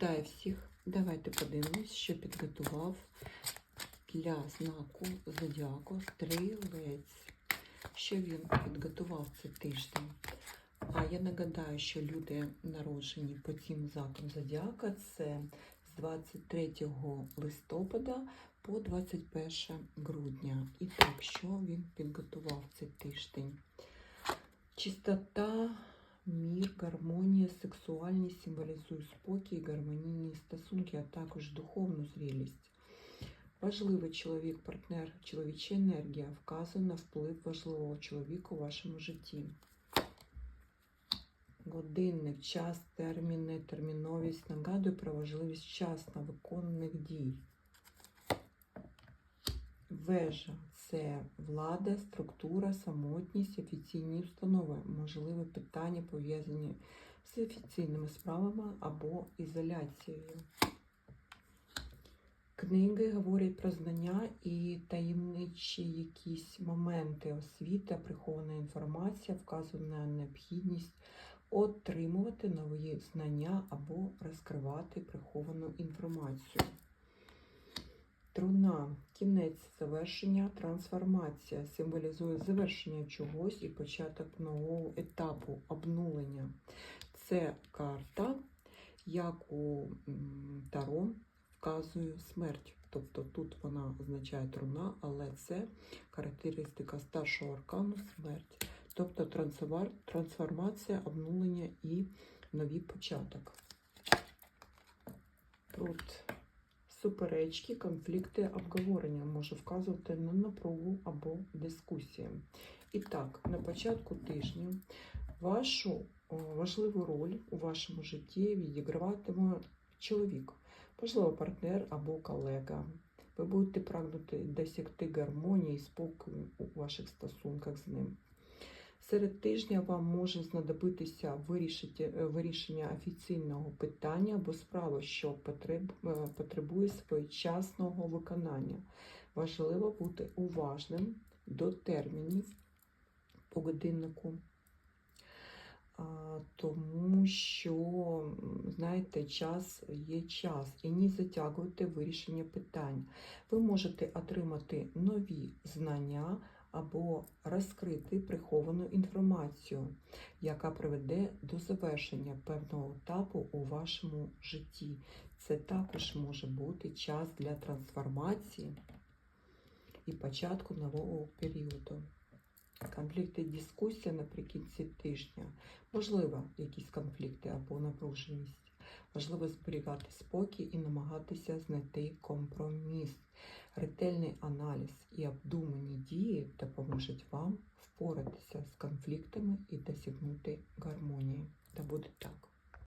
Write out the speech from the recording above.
Вітаю всіх! Давайте подивимось, що підготував для знаку Зодіаку Стрілець. Що він підготував цей тиждень. А я нагадаю, що люди народжені по цим знакам Зодіака це з 23 листопада по 21 грудня. І так, що він підготував цей тиждень? Чистота, мір, гармонія, сексуальність символізує спокій, гармонійні стосунки, а також духовну зрілість. Важливий чоловік, партнер, чоловіча енергія вказує на вплив важливого чоловіка у вашому житті. Годинник, час, терміни, терміновість нагадує про важливість вчасно виконаних дій. Вежа це влада, структура, самотність, офіційні установи, можливі питання пов'язані з офіційними справами або ізоляцією. Книги говорять про знання і таємничі якісь моменти освіта, прихована інформація, вказує на необхідність отримувати нові знання або розкривати приховану інформацію. Труна, кінець завершення, трансформація символізує завершення чогось і початок нового етапу обнулення. Це карта, як у Таро вказує смерть. Тобто тут вона означає труна, але це характеристика старшого аркану смерть. Тобто трансформація, обнулення і новий початок. Тут суперечки, конфлікти, обговорення може вказувати на напругу або дискусії. І так, на початку тижня вашу важливу роль у вашому житті відіграватиме чоловік, можливо, партнер або колега. Ви будете прагнути досягти гармонії і спокою у ваших стосунках з ним. Серед тижня вам може знадобитися е, вирішення офіційного питання або справи, що е, потребує своєчасного виконання. Важливо бути уважним до термінів по годиннику, тому що, знаєте, час є час, і не затягуйте вирішення питань. Ви можете отримати нові знання або розкрити приховану інформацію, яка приведе до завершення певного етапу у вашому житті. Це також може бути час для трансформації і початку нового періоду. Конфлікти, дискусія наприкінці тижня. Можливо, якісь конфлікти або напруженість. Важливо зберігати спокій і намагатися знайти компроміс. Ретельний аналіз і обдумані дії допоможуть вам впоратися з конфліктами і досягнути гармонії. Та буде так.